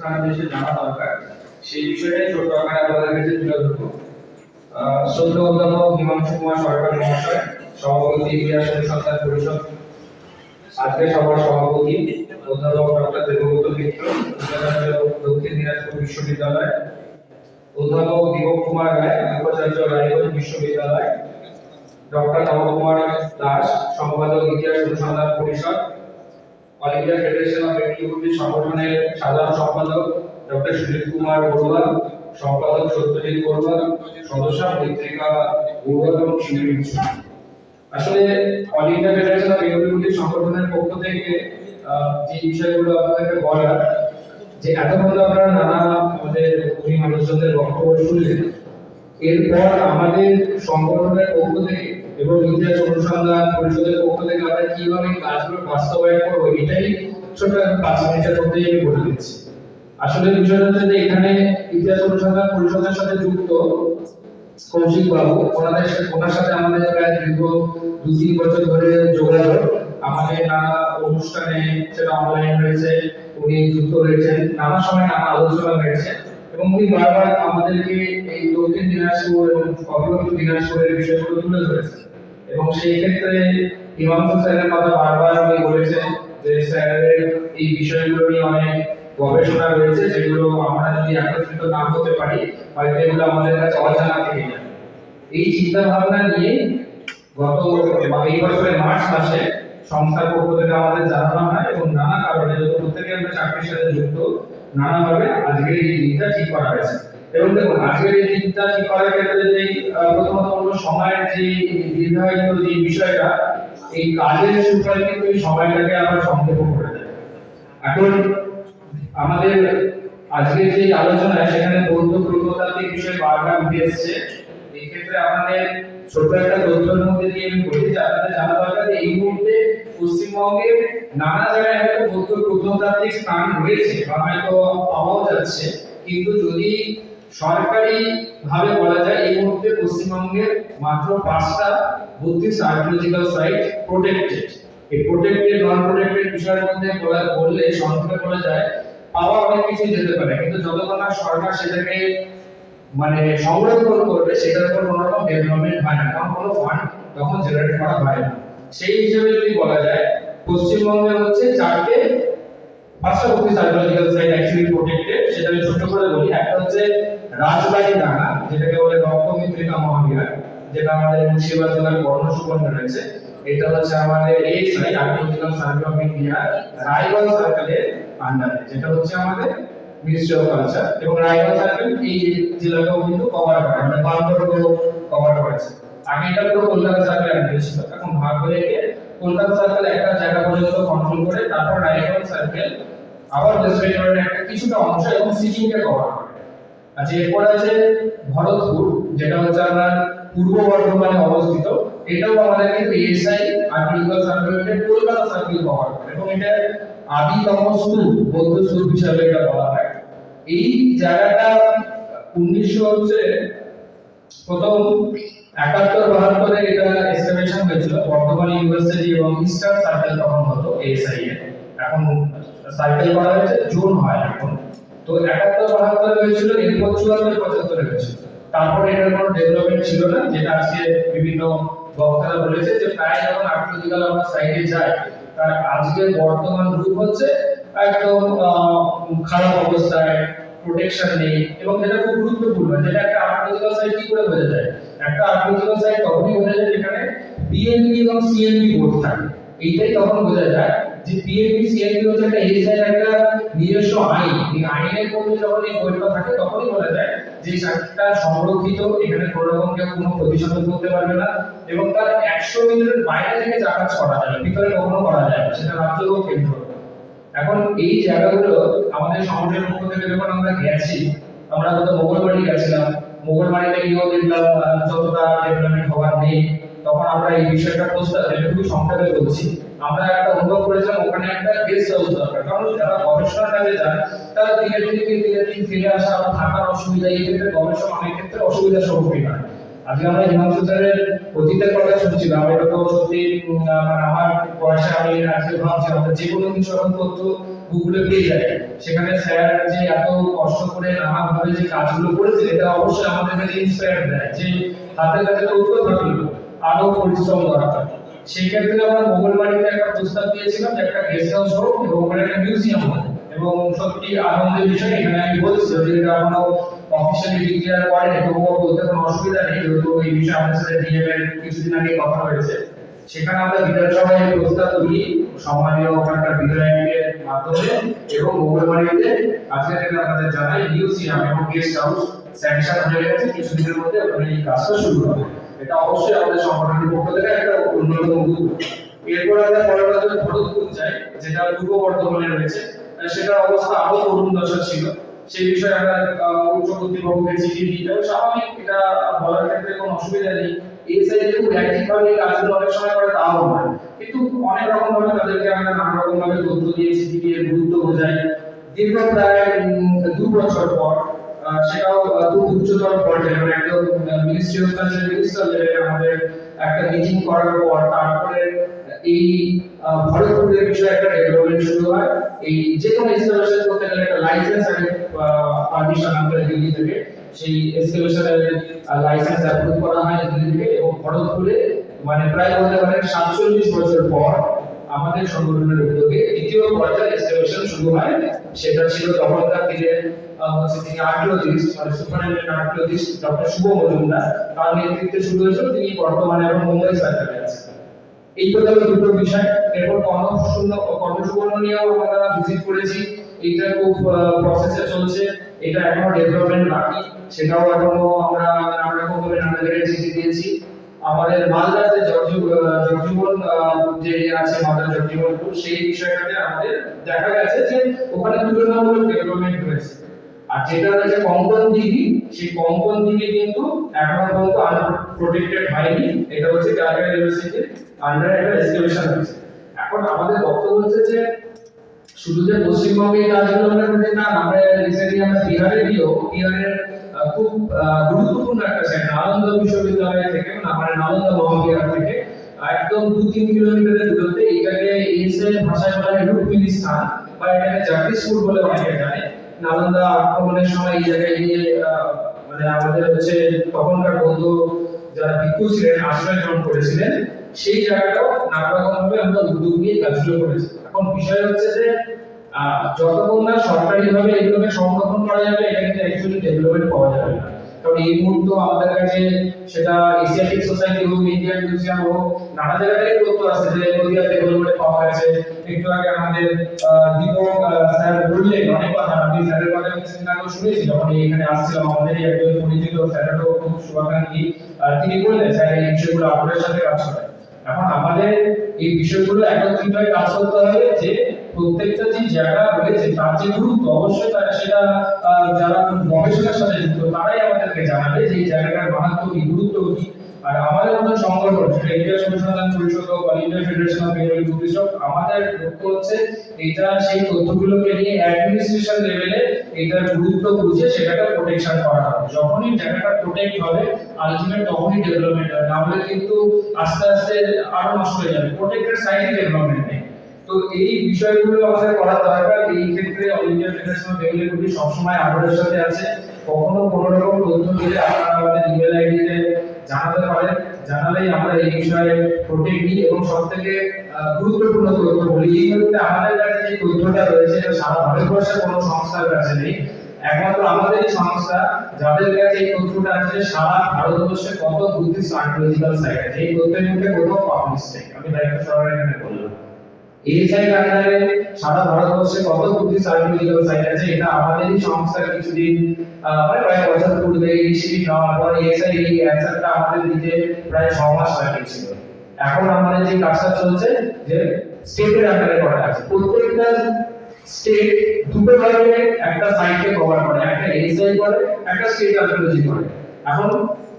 সারা দেশে জানা দরকার। সেই বিষয়ে ছোট আকারে আপনাদের কাছে তুলে ধরবো। আহ, অধ্যাপক হিমাংশু কুমার সরকার মহাশয় সভাপতি ইতিহাস অনুসন্ধান পরিষদ আজকে সভার সভাপতি অধ্যাপক ডক্টর দেবব্রত মিত্র দক্ষিণ দিনাজপুর বিশ্ববিদ্যালয় অধ্যাপক দীপক কুমার রায় উপাচার্য রায়গঞ্জ বিশ্ববিদ্যালয় ডক্টর নবকুমার দাস সম্পাদক ইতিহাস অনুসন্ধান পরিষদ all India federation of agriculture সংগঠনের সাধারণ সম্পাদক ডক্টর সুনীল কুমার বড়ুয়া সম্পাদক সত্যজিৎ বড়ুয়া সদস্য পত্রিকা বড়ুয়া এবং শিলিগুড়ি আসলে all India federation of agriculture সংগঠনের পক্ষ থেকে যে বিষয়গুলো আপনাদেরকে বলার, যে এতক্ষণ আপনারা নানা আমাদের কবি মানুষজনদের বক্তব্য শুনলেন, এরপর আমাদের সংগঠনের পক্ষ থেকে এবং ইতিহাস অনুসন্ধান পরিষদের পক্ষ থেকে আমরা কীভাবে কাজগুলো বাস্তবায়ন করব, এটাই ছোট পাঁচ মিনিটের মধ্যেই আমি বলে দিচ্ছি। আসলে বিষয়টা হচ্ছে যে এখানে ইতিহাস অনুসন্ধান পরিষদের সাথে যুক্ত কৌশিক বাবু, ওনাদের ওনার সাথে আমাদের প্রায় দীর্ঘ দু তিন বছর ধরে যোগাযোগ। আমাদের নানা অনুষ্ঠানে সেটা অনলাইন হয়েছে, উনি যুক্ত হয়েছেন নানা সময় নানা আলোচনা হয়েছে। এবং উনি বারবার আমাদেরকে এই এবং এবং সেই ক্ষেত্রে কথা বারবার উনি বলেছেন যে এই বিষয়গুলো নিয়ে অনেক গবেষণা যেগুলো আমরা যদি একত্রিত না পারি, হয়তো এগুলো আমাদের কাছে অজানা থেকে এই চিন্তা ভাবনা নিয়ে গত এই বছরের মার্চ মাসে সংস্থার পক্ষ থেকে আমাদের জানানো হয় এবং নানা কারণে প্রত্যেকে আমরা চাকরির সাথে যুক্ত নানাভাবে আজকের এই দিনটা ঠিক করা হয়েছে। এবং দেখুন, আজকের এই দিনটা ঠিক করার ক্ষেত্রে যে প্রথমত হলো সময়ের যে দীর্ঘায়িত যে বিষয়টা, এই কাজের সুফল কিন্তু এই সময়টাকে আবার সংক্ষেপ করে দেয়। এখন আমাদের আজকের যে আলোচনা সেখানে বৌদ্ধ প্রত্নতাত্ত্বিক বিষয় বারবার উঠে এসেছে। এই ক্ষেত্রে আমাদের ছোট একটা তথ্যের মধ্যে দিয়ে আমি বলি যে আপনাদের জানা দরকার যে এই মুহূর্তে পশ্চিমবঙ্গের নানা জায়গায় হয়তো বৌদ্ধ প্রত্নতাত্ত্বিক স্থান রয়েছে, বা হয়তো পাওয়াও যাচ্ছে। কিন্তু যদি সরকারি ভাবে বলা যায়, এই মুহূর্তে পশ্চিমবঙ্গের মাত্র পাঁচটা বত্রিশ আর্কিওলজিক্যাল সাইট প্রোটেক্টেড এই প্রোটেক্টেড নন প্রোটেক্টেড বিষয়ের মধ্যে বলা, বললে সংক্ষেপে বলা যায়, পাওয়া অনেক কিছু যেতে পারে। কিন্তু যতক্ষণ না সরকার সেটাকে মানে সংরক্ষণ করবে, সেটার উপর কোনো রকম ডেভেলপমেন্ট হয় না। কারণ কোনো ফান্ড তখন জেনারেট করা হয় না। সেই হিসেবে যদি বলা যায়, পশ্চিমবঙ্গে হচ্ছে চারটে পাঁচটা বত্রিশ আর্কিওলজিক্যাল সাইট অ্যাকচুয়ালি প্রোটেক্টেড সেটা আমি ছোট করে বলি। একটা হচ্ছে রাজবাড়ি ডাঙ্গা, যেটাকে বলে রক্তমিত্রিকা মহাবিহার, যেটা আমাদের মুর্শিদাবাদ জেলার কর্ণসুবর্ণ রয়েছে। এটা হচ্ছে আমাদের ASI archaeological survey of India Raiganj সার্কেলের আন্ডারে যেটা হচ্ছে আমাদের মিনিস্ট্রি অফ কালচার এবং রায়গঞ্জ এই জেলাটাও কিন্তু কভার করে মানে কভার করেছে। এটা পুরো কলকাতা সার্কেল এখন ভাগ হয়ে গিয়ে কলকাতা সার্কেল একটা জায়গা পর্যন্ত কন্ট্রোল করে তারপর রায়গঞ্জ সার্কেল আবার ওয়েস্ট বেঙ্গলের একটা কিছুটা অংশ এবং সিকিমকে কভার করে। আচ্ছা এরপর আছে ভরতপুর, যেটা হচ্ছে আপনার পূর্ব বর্ধমানে অবস্থিত। এটাও আমাদের কিন্তু কলকাতা সার্কেল কভার করে। এবং এটা আদিতম স্তূপ বৌদ্ধ স্তূপ হিসাবে এটা বলা হয়। এই জায়গাটা উনিশশো হচ্ছে প্রথম একাত্তর বাহাত্তরে এটা এস্টাবলিশন হয়েছিল। বর্ধমান ইউনিভার্সিটি এবং ইস্টার্ন সার্কেল তখন হতো এএসআই এখন সার্কেল করা হয়েছে জোন হয় এখন। তো একাত্তর বাহাত্তরে হয়েছিল, এরপর চুয়াত্তর, পঁচাত্তরে হয়েছিল। তারপরে এটার কোনো ডেভেলপমেন্ট ছিল না, যেটা আজকে বিভিন্ন বক্তারা বলেছে যে প্রায় যখন আর্কিওলজিক্যাল আমরা সাইডে যাই তার আজকের বর্তমান রূপ হচ্ছে একদম খারাপ অবস্থায় প্রোটেকশন নেই এবং যেটা খুব গুরুত্বপূর্ণ, যেটা একটা আর্কিওলজিক্যাল সাইট কি করে বোঝা যায়? একটা আর্কিওলজিক্যাল সাইট তখনই বোঝা যায় যেখানে বিএনপি এবং সিএনপি বোর্ড থাকে। এইটাই তখন বোঝা যায় যে বিএনপি সিএনপি হচ্ছে একটা এসআই একটা নিজস্ব আইন। এই আইনের মধ্যে যখন এই বইটা থাকে, তখনই বলা যায় যে সাইটটা সংরক্ষিত, এখানে কোনো রকম কেউ কোনো প্রতিষেধক করতে পারবে না এবং তার একশো মিটারের বাইরে থেকে যাতায়াত করা যাবে, ভিতরে কখনো করা যায় না, সেটা রাজ্য হোক, কেন্দ্র। এখন এই জায়গাগুলো আমাদের সংগঠনের পক্ষ থেকে যখন আমরা গেছি, আমরা কত মোগলবাড়ি গেছিলাম। মোগলবাড়িতে গিয়েও দেখলাম যতটা ডেভেলপমেন্ট হওয়ার নেই। তখন আমরা এই বিষয়টা প্রস্তাব এটা খুবই সংক্ষেপে বলছি। আমরা একটা অনুভব করেছিলাম, ওখানে একটা গেস্ট হাউস দরকার। কারণ যারা গবেষণার কাজে যায় তারা দিনের দিন দিনের দিন ফিরে আসা, থাকার অসুবিধা, এই ক্ষেত্রে গবেষণা অনেক ক্ষেত্রে অসুবিধার সম্মুখীন হয়। আজকে আমরা হিমাংশু স্যারের অতীতের কথা শুনছিলাম। এটা তো সত্যি মানে আমার বয়সে আমি আজকে ভাবছি, আমাদের যে কোনো কিছু এখন তথ্য গুগলে পেয়ে যায় সেখানে স্যার যে এত কষ্ট করে নানা ভাবে যে কাজগুলো করেছে এটা অবশ্যই আমাদের কাছে ইন্সপায়ার দেয় যে হাতের কাছে তথ্য থাকল, আরও পরিশ্রম দরকার। সেই ক্ষেত্রে আমরা মঙ্গলবাড়িতে একটা প্রস্তাব দিয়েছিলাম যে একটা গেস্ট হাউস হোক এবং ওখানে একটা মিউজিয়াম হোক এবং সত্যি আনন্দের বিষয়, এখানে আমি বলছি যে এটা এখনও অফিসিয়ালি ডিক্লেয়ার করেন তবুও বলতে কোনো অসুবিধা নেই, যেহেতু এই বিষয়ে আমাদের সাথে ডিএম এর কিছুদিন আগে কথা হয়েছে। সেখানে আমরা বিধানসভায় প্রস্তাব তুলি সম্মানীয় ওখানকার বিধায়কের মাধ্যমে এবং মঙ্গলবাড়িতে আজকে থেকে আপনাদের জানাই মিউজিয়াম এবং গেস্ট হাউস স্যাংশন হয়ে গেছে, কিছুদিনের মধ্যে ওখানে এই কাজটা শুরু হবে। এটা অবশ্যই আমাদের সংগঠনের পক্ষ থেকে একটা অন্যতম উদ্যোগ। এরপর আমরা পরবর্তী ভরতপুর যাই যেটা পূর্ব বর্ধমানে রয়েছে, সেটার অবস্থা আরও করুণ দশা ছিল। সেই বিষয়ে আমরা উচ্চ কর্তৃপক্ষকে চিঠি দিই। এবং স্বাভাবিক এটা বলার ক্ষেত্রে কোনো অসুবিধা নেই। এই সাইডে খুব অ্যাক্টিভভাবে এই কাজগুলো অনেক সময় করে তাও নয় কিন্তু অনেক রকম ভাবে তাদেরকে আমরা নানা রকম ভাবে তথ্য দিয়ে চিঠি দিয়ে গুরুত্ব বোঝাই। দীর্ঘ প্রায় দু বছর পর সেটাও খুব উচ্চতর পর্যায়ে মানে একদম মিনিস্ট্রি অফ মিনিস্টার লেভেলে আমাদের একটা মিটিং করার পর, তারপরে এই ভরতপুরের বিষয়ে একটা ডেভেলপমেন্ট শুরু হয়। এই যে কোনো ইনস্টলেশন করতে গেলে একটা লাইসেন্স আগে পারমিশন হয় দিল্লি থেকে। সেই এক্সকেভেশনের লাইসেন্স অ্যাপ্রুভ করা হয় দিল্লি থেকে এবং ভরতপুরে মানে প্রায় বলতে পারেন সাতচল্লিশ বছর পর আমাদের সংগঠনের উদ্যোগে দ্বিতীয় পর্যায়ে এক্সকেভেশন শুরু হয়। সেটা ছিল তখনকার দিনে তিনি আর্কিওলজিস্ট মানে superintendent archaeologist doctor Subha Majumdar. তার নেতৃত্বে শুরু হয়েছিল। তিনি বর্তমানে এখন মুম্বাই সরকারে আছেন। এই তো গেল দুটো বিষয়। এরপর কর্মশূন্য কর্মসুবর্ণ নিয়েও আমরা ভিজিট করেছি এটা খুব প্রসেসে চলছে। এটা এখনও ডেভেলপমেন্ট বাকি। সেটাও এখনও আমরা নানা রকম ভাবে নানা জায়গায় দিয়েছি। আমাদের মালদাতে জর্জীবন যে আছে, মালদা জর্জীবনপুর সেই বিষয়টাতে আমাদের দেখা গেছে যে ওখানে তুলনামূলক ডেভেলপমেন্ট হয়েছে। আর যেটা রয়েছে কঙ্কন দিঘি, সেই কঙ্কন দিঘি কিন্তু এখনও পর্যন্ত আনপ্রোটেক্টেড হয়নি। এটা হচ্ছে ক্যালকাটা ইউনিভার্সিটির আন্ডার একটা এক্সকেভেশন হয়েছে। এখন আমাদের বক্তব্য হচ্ছে যে শুধু যে পশ্চিমবঙ্গে কাজগুলো আমরা করছি না, আমরা রিসেন্টলি আমরা বিহারে গিয়েও বিহারের খুব গুরুত্বপূর্ণ একটা সাইট নালন্দা বিশ্ববিদ্যালয় থেকে মানে নালন্দা মহাবিহার থেকে, একদম দু তিন কিলোমিটারের দূরত্বে এটাকে এসএল ভাষায় বলা হয় রুক্মিণী স্থান, বা এটাকে জাতীয় বলে অনেকে জানে। নালন্দা আক্রমণের সময় এই জায়গায় গিয়ে মানে আমাদের হচ্ছে তখনকার বন্ধু যারা ভিক্ষু ছিলেন, আশ্রয় গ্রহণ করেছিলেন, সেই জায়গাটাও আমরা উদ্যোগ নিয়ে কাজগুলো করেছি। এখন বিষয় হচ্ছে যে যতক্ষণ না সরকারি ভাবে এগুলোকে সংরক্ষণ করা যাবে, এটা কিন্তু অ্যাকচুয়ালি ডেভেলপমেন্ট পাওয়া যাবে না। কারণ এই মুহূর্তে আমাদের কাছে সেটা এশিয়াটিক সোসাইটি হোক ইন্ডিয়ান মিউজিয়াম হোক, নানা জায়গায় তথ্য আছে যে নদিয়া ডেভেলপমেন্ট পাওয়া গেছে। একটু আগে আমাদের দীপক স্যার বললেন, অনেক কথা, আমি স্যারের কথা শুনেছি, যখন এখানে আসছিলাম, আমাদেরই একজন পরিচিত স্যারেরও খুব শুভাকাঙ্ক্ষী। তিনি বললেন, স্যার, এই বিষয়গুলো আপনাদের সাথে কাজ এখন আমাদের এই বিষয়গুলো একত্রিত হয়ে কাজ করতে হবে যে প্রত্যেকটা যে জায়গা রয়েছে, তার যে গুরুত্ব, অবশ্যই তারা সেটা যারা গবেষণার সাথে যুক্ত, তারাই আমাদেরকে জানাবে যে জায়গাটার মাহাত্ম কি, গুরুত্ব কি। আর আমাদের মতো সংগঠন, সেটা ইন্ডিয়া অনুসন্ধান পরিষদ হোক বা Indian federation of Bengali Buddhist আমাদের লক্ষ্য হচ্ছে এটা, সেই তথ্যগুলোকে নিয়ে অ্যাডমিনিস্ট্রেশন লেভেলে এটার গুরুত্ব বুঝে সেটাকে প্রোটেকশন করা হবে। যখনই জায়গাটা প্রোটেক্ট হবে আলটিমেট তখনই ডেভেলপমেন্ট হবে। নাহলে কিন্তু আস্তে আস্তে আরও নষ্ট হয়ে যাবে। প্রোটেক্টেড সাইডে ডেভেলপমেন্ট নেই। তো এই বিষয়গুলো আমাদের করা দরকার। এই ক্ষেত্রে অল ইন্ডিয়া ফেডারেশন বুদ্ধিস্ট সবসময় আগ্রহের সাথে আছে। কখনো কোনো রকম তথ্য দিলে আপনারা আমাদের ইমেল আইডিতে জানাতে পারেন। জানালেই আমরা এই বিষয়ে প্রোটেক্ট দিই এবং সব থেকে গুরুত্বপূর্ণ তথ্য বলি। এই মুহূর্তে আমাদের কাছে যে তথ্যটা রয়েছে, এটা সারা ভারতবর্ষের কোনো সংস্থার কাছে নেই। একমাত্র আমাদেরই সংস্থা যাদের কাছে এই তথ্যটা আছে, সারা ভারতবর্ষে কত বুদ্ধিস্ট আর্কিওলজিক্যাল সাইট আছে। এই তথ্যের মধ্যে কোথাও পাবলিশ নেই। আমি দায়িত্ব সরকার এখানে বললাম। সাইট আন্ডারে সারা ভারতবর্ষে কত বুদ্ধিস্ট আর্কিওলজিক্যাল সাইট আছে? এটা আমাদেরই সংস্থা কিছুদিন প্রায় বছর পূর্বে ইনিশিয়েটিভ নেওয়ার পর এসআই এই অ্যান্সারটা আমাদের দিতে প্রায় ছ মাস লাগিয়েছিল। এখন আমাদের যে কাজটা চলছে, যে স্টেটের আন্ডারে করা আছে। প্রত্যেকটা স্টেট দুটো ভাবে একটা সাইটকে কভার করে। একটা এসআই করে, একটা স্টেট আর্কিওলজি করে। এখন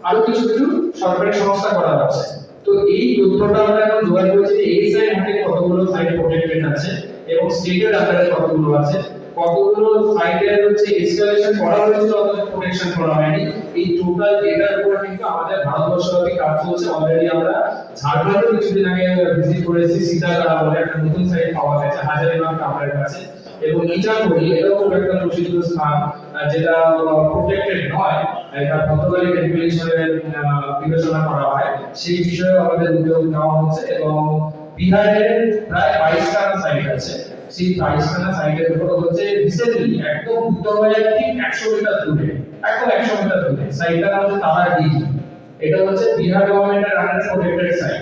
আরও কিছু কিছু সরকারি সংস্থা করা হচ্ছে। তো এই তথ্যটা আমরা এখন জোগাড় করেছি যে এসআই হাতে কতগুলো সাইট প্রোটেক্টেড আছে এবং স্টেটের আন্ডারে কতগুলো আছে? কতগুলো সাইটের হচ্ছে ইনস্টলেশন করা হয়েছিল অথচ প্রোটেকশন করা হয়নি? এই টোটাল ডেটার উপর কিন্তু আমাদের ভারতবর্ষব্যাপী কাজ চলছে। অলরেডি আমরা ঝাড়খণ্ডে কিছুদিন আগে ভিজিট করেছি, সীতাকারা বলে একটা নতুন সাইট পাওয়া গেছে, হাজারিবাগ কামড়ের কাছে। এবং ইচানগড়ি এটাও খুব একটা প্রসিদ্ধ স্থান যেটা প্রোটেক্টেড নয়, এটা পর্তুগালি টেম্পল হিসেবে বিবেচনা করা হয়। সেই বিষয়ে আমাদের উদ্যোগ নেওয়া হচ্ছে এবং বিহারের প্রায় বাইশখানা সাইট আছে। সেই বাইশখানা সাইটের উপর হচ্ছে রিসেন্টলি একদম উত্তর বাজার ঠিক একশো মিটার দূরে, একদম একশো মিটার দূরে। সাইটটা হচ্ছে তারা ডিজি এটা হচ্ছে বিহার গভর্নমেন্টের আন্ডারে প্রোটেক্টেড সাইট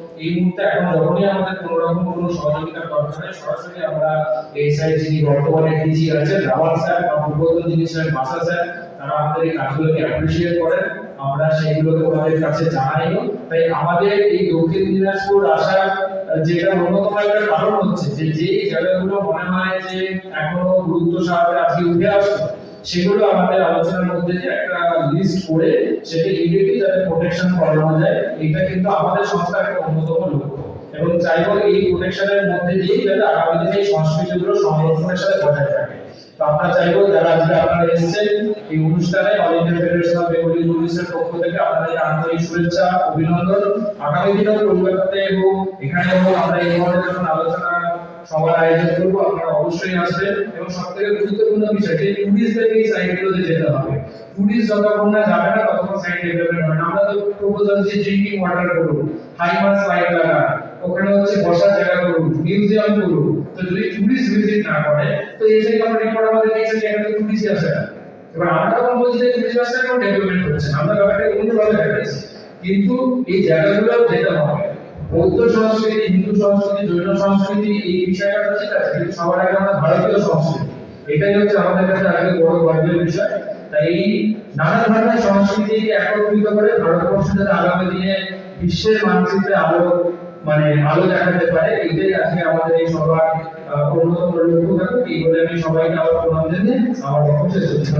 এই মুহূর্তে এখন যখনই আমাদের কোনো রকম কোনো সহযোগিতার দরকার হয় সরাসরি আমরা এই সাইড যিনি বর্তমানে ডিজি আছেন রাওয়াল স্যার বা পূর্বতন যিনি ছিলেন বাসা স্যার, তারা আমাদের এই কাজগুলোকে অ্যাপ্রিসিয়েট করেন। আমরা সেগুলোকে ওনাদের কাছে জানাইও তাই আমাদের এই দক্ষিণ দিনাজপুর আসার যেটা অন্যতম একটা কারণ হচ্ছে যে যে জায়গাগুলো মনে হয় যে এখনও গুরুত্ব সাহায্যে আজকে উঠে আসছে সেগুলো আমাদের আলোচনার মধ্যে যে একটা লিস্ট করে সেটা ইমিডিয়েটলি যাতে প্রোটেকশন করানো যায়, এটা কিন্তু আমাদের সংস্থার একটা অন্যতম লক্ষ্য। এবং চাইব এই প্রোটেকশনের মধ্যে দিয়েই যাতে আগামী দিনে এই সংস্কৃতিগুলো সংরক্ষণের সাথে বজায় থাকে। তো আমরা চাইব যারা আজকে আপনারা এসেছেন, এই অনুষ্ঠানে all India federation of Bengali টুরিস্টের পক্ষ থেকে আপনাদের আন্তরিক শুভেচ্ছা, অভিনন্দন। আগামী দিনেও কলকাতাতে এবং এখানে আমরা এই ধরনের আলোচনা সবার আয়োজন করব, আপনারা অবশ্যই আসবেন। এবং সব থেকে গুরুত্বপূর্ণ বিষয়, যে এই সাইটগুলোতে যেতে হবে। টুরিস্ট যতক্ষণ না যাবে না, ততক্ষণ সাইট ডেভেলপমেন্ট হবে আমরা তো প্রপোজাল ড্রিঙ্কিং ওয়াটার লাগান, ওখানে হচ্ছে বসার জায়গা করুন মিউজিয়াম করুন। তো যদি টুরিস্ট ভিজিট না করে, তো এই আমরা রিপোর্ট আমাদের টুরিস্ট আসে না। এবার আমরা তখন বলছি যে টুরিস্ট ডেভেলপমেন্ট হচ্ছে আমরা ব্যাপারটা অন্যভাবে দেখাচ্ছি। কিন্তু এই জায়গাগুলো যেতে হবে। বৌদ্ধ সংস্কৃতি, হিন্দু সংস্কৃতি, জৈন সংস্কৃতি, এই বিষয়টা ঠিক আছে কিন্তু সবার আগে আমরা ভারতীয় সংস্কৃতি। এটাই হচ্ছে আমাদের কাছে বড় গর্বের বিষয়। তাই এই নানা ধরনের একত্রিত করে ভারতবর্ষ যাতে আগামী দিনে বিশ্বের মানচিত্রে আলো মানে আলো দেখাতে পারে। এটাই আজকে আমাদের এই সবার অন্যতম লক্ষ্য। থাকুক এই বলে আমি সবাইকে আবার প্রণাম জানিয়ে আমার বক্তব্য শেষ।